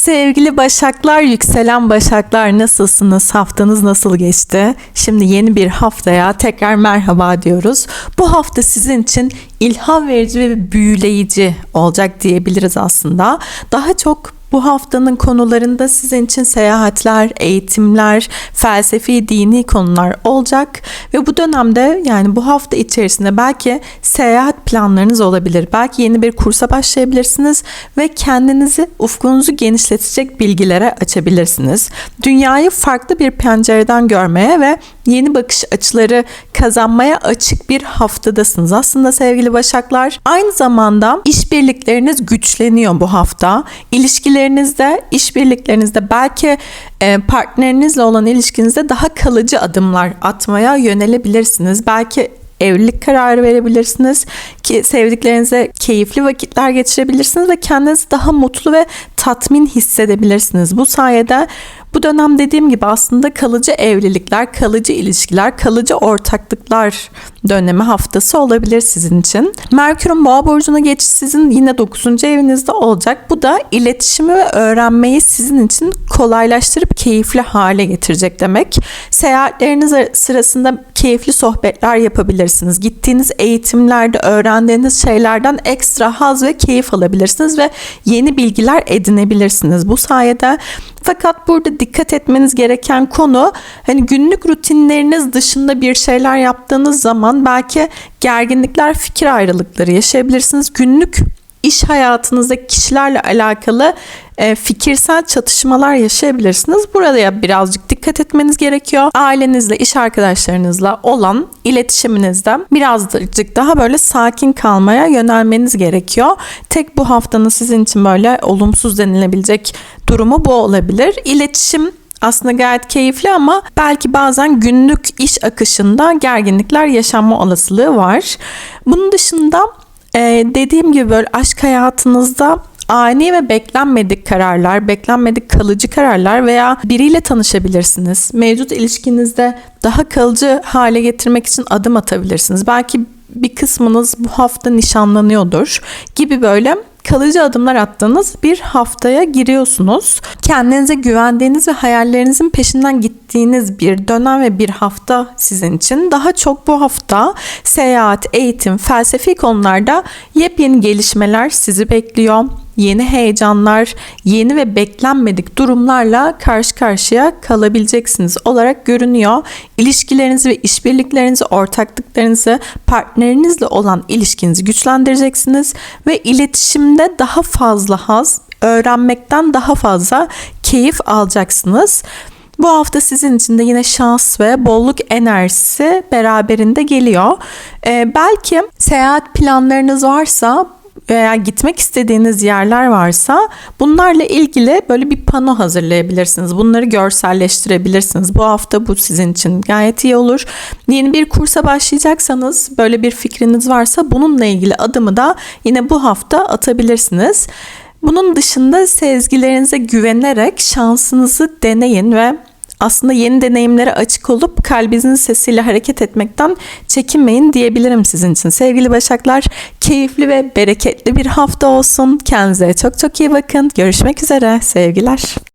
Sevgili Başaklar, yükselen Başaklar nasılsınız? Haftanız nasıl geçti? Şimdi yeni bir haftaya tekrar merhaba diyoruz. Bu hafta sizin için ilham verici ve büyüleyici olacak diyebiliriz aslında. Daha çok bu haftanın konularında sizin için seyahatler, eğitimler, felsefi, dini konular olacak ve bu dönemde yani bu hafta içerisinde belki seyahat planlarınız olabilir. Belki yeni bir kursa başlayabilirsiniz ve kendinizi, ufkunuzu genişletecek bilgilere açabilirsiniz. Dünyayı farklı bir pencereden görmeye ve yeni bakış açıları kazanmaya açık bir haftadasınız. Aslında sevgili Başaklar aynı zamanda işbirlikleriniz güçleniyor bu hafta. İlişkilerinizde, işbirliklerinizde belki e, partnerinizle olan ilişkinizde daha kalıcı adımlar atmaya yönelebilirsiniz. Belki evlilik kararı verebilirsiniz ki sevdiklerinize keyifli vakitler geçirebilirsiniz ve kendinizi daha mutlu ve tatmin hissedebilirsiniz. Bu sayede bu dönem dediğim gibi aslında kalıcı evlilikler, kalıcı ilişkiler, kalıcı ortaklıklar dönemi haftası olabilir sizin için. Merkür'ün Boğa burcuna geçiş sizin yine 9. evinizde olacak. Bu da iletişimi ve öğrenmeyi sizin için kolaylaştırıp keyifli hale getirecek demek. Seyahatleriniz sırasında keyifli sohbetler yapabilirsiniz. Gittiğiniz eğitimlerde öğrendiğiniz şeylerden ekstra haz ve keyif alabilirsiniz ve yeni bilgiler edinebilirsiniz. Bu sayede fakat burada dikkat etmeniz gereken konu hani günlük rutinleriniz dışında bir şeyler yaptığınız zaman belki gerginlikler, fikir ayrılıkları yaşayabilirsiniz. Günlük iş hayatınızda kişilerle alakalı e, fikirsel çatışmalar yaşayabilirsiniz. Burada birazcık dikkat etmeniz gerekiyor. Ailenizle, iş arkadaşlarınızla olan iletişiminizde birazcık daha böyle sakin kalmaya yönelmeniz gerekiyor. Tek bu haftanın sizin için böyle olumsuz denilebilecek durumu bu olabilir. İletişim aslında gayet keyifli ama belki bazen günlük iş akışında gerginlikler yaşanma olasılığı var. Bunun dışında ee, dediğim gibi böyle aşk hayatınızda ani ve beklenmedik kararlar, beklenmedik kalıcı kararlar veya biriyle tanışabilirsiniz. Mevcut ilişkinizde daha kalıcı hale getirmek için adım atabilirsiniz. Belki bir kısmınız bu hafta nişanlanıyordur gibi böyle kalıcı adımlar attığınız bir haftaya giriyorsunuz. Kendinize güvendiğiniz ve hayallerinizin peşinden gittiğiniz bir dönem ve bir hafta sizin için. Daha çok bu hafta seyahat, eğitim, felsefi konularda yepyeni gelişmeler sizi bekliyor yeni heyecanlar, yeni ve beklenmedik durumlarla karşı karşıya kalabileceksiniz olarak görünüyor. İlişkilerinizi ve işbirliklerinizi, ortaklıklarınızı, partnerinizle olan ilişkinizi güçlendireceksiniz ve iletişimde daha fazla haz, öğrenmekten daha fazla keyif alacaksınız. Bu hafta sizin için de yine şans ve bolluk enerjisi beraberinde geliyor. Ee, belki seyahat planlarınız varsa veya gitmek istediğiniz yerler varsa bunlarla ilgili böyle bir pano hazırlayabilirsiniz. Bunları görselleştirebilirsiniz. Bu hafta bu sizin için gayet iyi olur. Yeni bir kursa başlayacaksanız böyle bir fikriniz varsa bununla ilgili adımı da yine bu hafta atabilirsiniz. Bunun dışında sezgilerinize güvenerek şansınızı deneyin ve aslında yeni deneyimlere açık olup kalbinizin sesiyle hareket etmekten çekinmeyin diyebilirim sizin için. Sevgili Başaklar keyifli ve bereketli bir hafta olsun. Kendinize çok çok iyi bakın. Görüşmek üzere. Sevgiler.